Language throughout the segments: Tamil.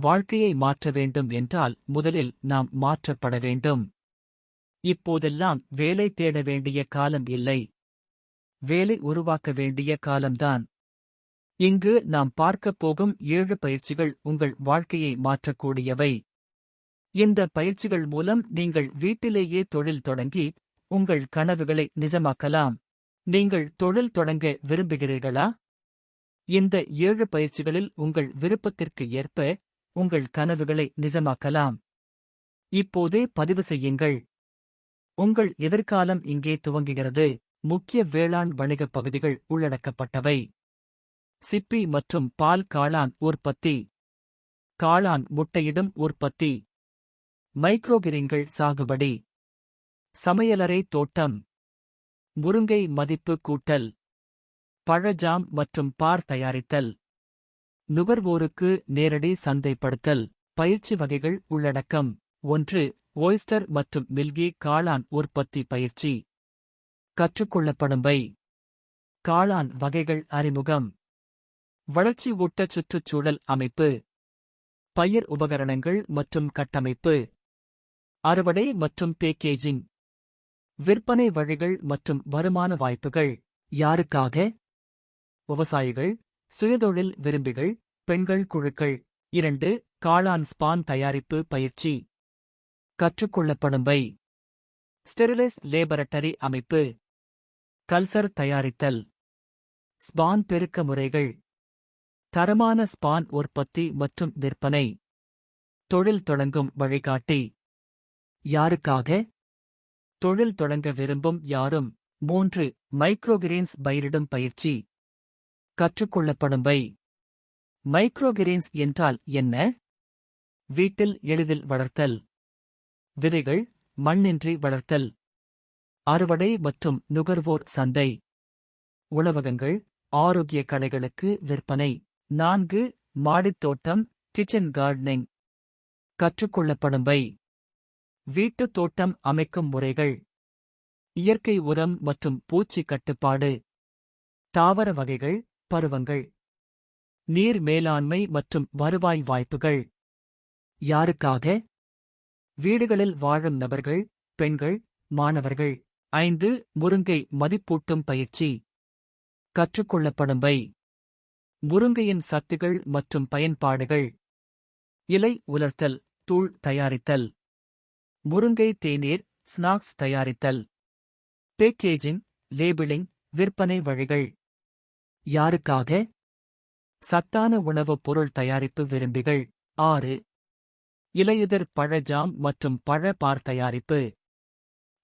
வாழ்க்கையை மாற்ற வேண்டும் என்றால் முதலில் நாம் மாற்றப்பட வேண்டும். இப்போதெல்லாம் வேலை தேட வேண்டிய காலம் இல்லை. வேலை உருவாக்க வேண்டிய காலம்தான். இங்கு நாம் பார்க்கப் போகும் ஏழு பயிற்சிகள் உங்கள் வாழ்க்கையை மாற்றக்கூடியவை. இந்த பயிற்சிகள் மூலம் நீங்கள் வீட்டிலேயே தொழில் தொடங்கி உங்கள் கனவுகளை நிஜமாக்கலாம். நீங்கள் தொழில் தொடங்க விரும்புகிறீர்களா? இந்த ஏழு பயிற்சிகளில் உங்கள் விருப்பத்திற்கு ஏற்ப உங்கள் கனவுகளை நிஜமாக்கலாம். இப்போதே பதிவு செய்யுங்கள். உங்கள் எதிர்காலம் இங்கே துவங்குகிறது. முக்கிய வேளாண் வணிகப் பகுதிகள் உள்ளடக்கப்பட்டவை. சிப்பி மற்றும் பால் காளான் உற்பத்தி. காளான் முட்டையிடும் உற்பத்தி. மைக்ரோகிரிங்கள் சாகுபடி. சமையலறை தோட்டம். முருங்கை மதிப்பு கூட்டல். பழஜாம் மற்றும் பார் தயாரித்தல். நுகர்வோருக்கு நேரடி சந்தைப்படுத்தல் பயிற்சி வகைகள் உள்ளடக்கம். ஒன்று ஓய்ஸ்டர் மற்றும் மில்கி காளான் உற்பத்தி பயிற்சி. கற்றுக்கொள்ளப்படும்பை. காளான் வகைகள் அறிமுகம். வளர்ச்சி ஊட்ட சுற்றுச்சூழல் அமைப்பு. பயிர் உபகரணங்கள் மற்றும் கட்டமைப்பு. அறுவடை மற்றும் பேக்கேஜிங். விற்பனை வழிகள் மற்றும் வருமான வாய்ப்புகள். யாருக்காக? விவசாயிகள். சுயதொழில் விரும்பிகள் பெண்கள் குழுக்கள். இரண்டு காளான் ஸ்பான் தயாரிப்பு பயிற்சி. கற்றுக்கொள்ளப்படும்பை. ஸ்டெரிலைஸ் லேபரட்டரி அமைப்பு. கல்சர் தயாரித்தல். ஸ்பான் பெருக்க முறைகள். தரமான ஸ்பான் உற்பத்தி மற்றும் விற்பனை. தொழில் தொடங்கும் வழிகாட்டி. யாருக்காக? தொழில் தொடங்க விரும்பும் யாரும். மூன்று மைக்ரோகிரீன்ஸ் பயிரிடும் பயிற்சி. கற்றுக்கொள்ளப்படும்பை. மைக்ரோகிரீன்ஸ் என்றால் என்ன? வீட்டில் எளிதில் வளர்த்தல். விதைகள் மண்ணின்றி வளர்த்தல். அறுவடை மற்றும் நுகர்வோர் சந்தை. உணவகங்கள் ஆரோக்கிய கடைகளுக்கு விற்பனை. நான்கு மாடித்தோட்டம் கிச்சன் கார்டனிங். கற்றுக்கொள்ளப்படும்பை. வீட்டுத் தோட்டம் அமைக்கும் முறைகள். இயற்கை உரம் மற்றும் பூச்சி கட்டுப்பாடு. தாவர வகைகள் பருவங்கள். நீர் மேலாண்மை மற்றும் வருவாய் வாய்ப்புகள். யாருக்காக? வீடுகளில் வாழும் நபர்கள் பெண்கள் மாணவர்கள். ஐந்து முருங்கை மதிப்பூட்டும் பயிற்சி. கற்றுக்கொள்ளப்படும்பை. முருங்கையின் சத்துகள் மற்றும் பயன்பாடுகள். இலை உலர்த்தல் தூள் தயாரித்தல். முருங்கை தேநீர் ஸ்நாக்ஸ் தயாரித்தல். பேக்கேஜிங் லேபிளிங் விற்பனை வழிகள். யாருக்காக? சத்தான உணவுப் பொருள் தயாரிப்பு விரும்பிகள். ஆறு. இலையுதிர் பழஜாம் மற்றும் பழ பார் தயாரிப்பு.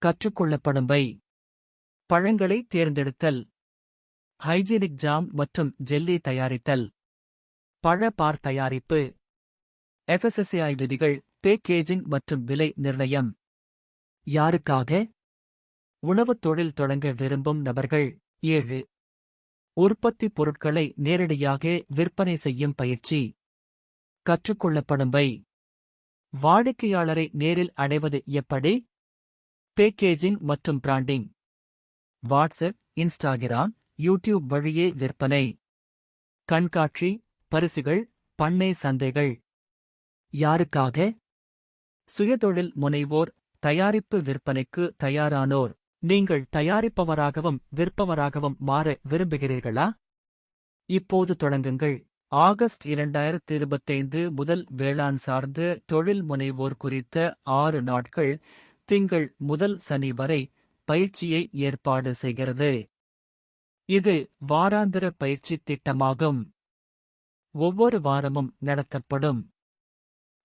கற்றுக்கொள்ளப்படும்பை. பழங்களை தேர்ந்தெடுத்தல். ஹைஜீனிக் ஜாம் மற்றும் ஜெல்லி தயாரித்தல். பழ பார் தயாரிப்பு. எஃப்எஸ்எஸ்ஐ விதிகள் பேக்கேஜிங் மற்றும் விலை நிர்ணயம். யாருக்காக? உணவுத் தொழில் தொடங்க விரும்பும் நபர்கள். ஏழு. உற்பத்தி பொருட்களை நேரடியாக விற்பனை செய்யும் பயிற்சி. கற்றுக்கொள்ளப்படும்பை. வாடிக்கையாளரை நேரில் அடைவது எப்படி? பேக்கேஜிங் மற்றும் பிராண்டிங். வாட்ஸ்அப் இன்ஸ்டாகிராம் யூடியூப் வழியே விற்பனை. கண்காட்சி பரிசுகள் பண்ணை சந்தைகள். யாருக்காக? சுயதொழில் முனைவோர் தயாரிப்பு விற்பனைக்கு தயாரானோர். நீங்கள் தயாரிப்பவராகவும் விற்பவராகவும் மாற விரும்புகிறீர்களா? இப்போது தொடங்குங்கள். ஆகஸ்ட் இரண்டாயிரத்தி இருபத்தைந்து முதல் வேளாண் சார்ந்த தொழில் முனைவோர் குறித்த ஆறு நாட்கள் திங்கள் முதல் சனி வரை பயிற்சியை ஏற்பாடு செய்கிறது. இது வாராந்திர பயிற்சி திட்டமாகும். ஒவ்வொரு வாரமும் நடத்தப்படும்.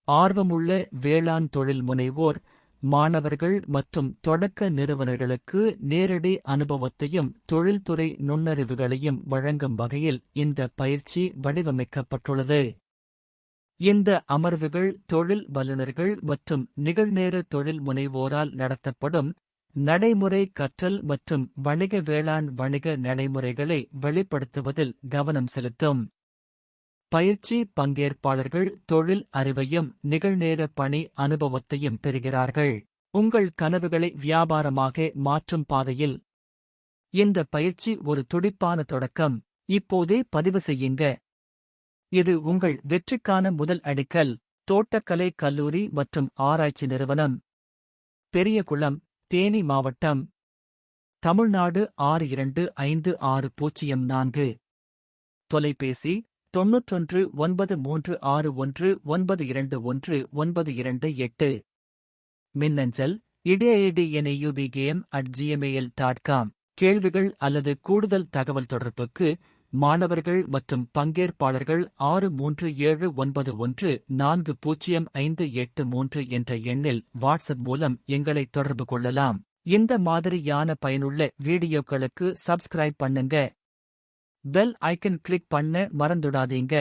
ஆர்வமுள்ள வேளாண் தொழில் முனைவோர் மாணவர்கள் மற்றும் தொடக்க நிறுவனர்களுக்கு நேரடி அனுபவத்தையும் தொழில்துறை நுண்ணறிவுகளையும் வழங்கும் வகையில் இந்த பயிற்சி வடிவமைக்கப்பட்டுள்ளது. இந்த அமர்வுகள் தொழில் வல்லுநர்கள் மற்றும் நிகழ்நேர தொழில் முனைவோரால் நடத்தப்படும் நடைமுறை கற்றல் மற்றும் வணிக வேளாண் வணிக நடைமுறைகளை வெளிப்படுத்துவதில் கவனம் செலுத்தும். பயிற்சி பங்கேற்பாளர்கள் தொழில் அறிவையும் நிகழ்நேர பணி அனுபவத்தையும் பெறுகிறார்கள். உங்கள் கனவுகளை வியாபாரமாக மாற்றும் பாதையில் இந்த பயிற்சி ஒரு துடிப்பான தொடக்கம். இப்போதே பதிவு செய்யுங்க. இது உங்கள் வெற்றிக்கான முதல் அடிக்கல். தோட்டக்கலை கல்லூரி மற்றும் ஆராய்ச்சி நிறுவனம். பெரியகுளம் தேனி மாவட்டம். தமிழ்நாடு ஆறு இரண்டு ஐந்து ஆறு பூஜ்ஜியம் நான்கு. தொலைபேசி தொன்னூற்றொன்று ஒன்பது மூன்று ஆறு ஒன்று ஒன்பது இரண்டு ஒன்று ஒன்பது இரண்டு எட்டு. மின்னஞ்சல் இடைஐடிஎன்ஐயுபிகேஎம் அட் ஜிஎம்ஏஎல் டாட் காம். கேள்விகள் அல்லது கூடுதல் தகவல் தொடர்புக்கு மாணவர்கள் மற்றும் பங்கேற்பாளர்கள் ஆறு மூன்று ஏழு ஒன்பது ஒன்று நான்கு பூஜ்ஜியம் ஐந்து எட்டு மூன்று என்ற எண்ணில் வாட்ஸ்அப் மூலம் எங்களை தொடர்பு கொள்ளலாம். இந்த மாதிரியான பயனுள்ள வீடியோக்களுக்கு சப்ஸ்கிரைப் பண்ணுங்க. பெல் ஐக்கன் கிளிக் பண்ண மறந்துடாதீங்க.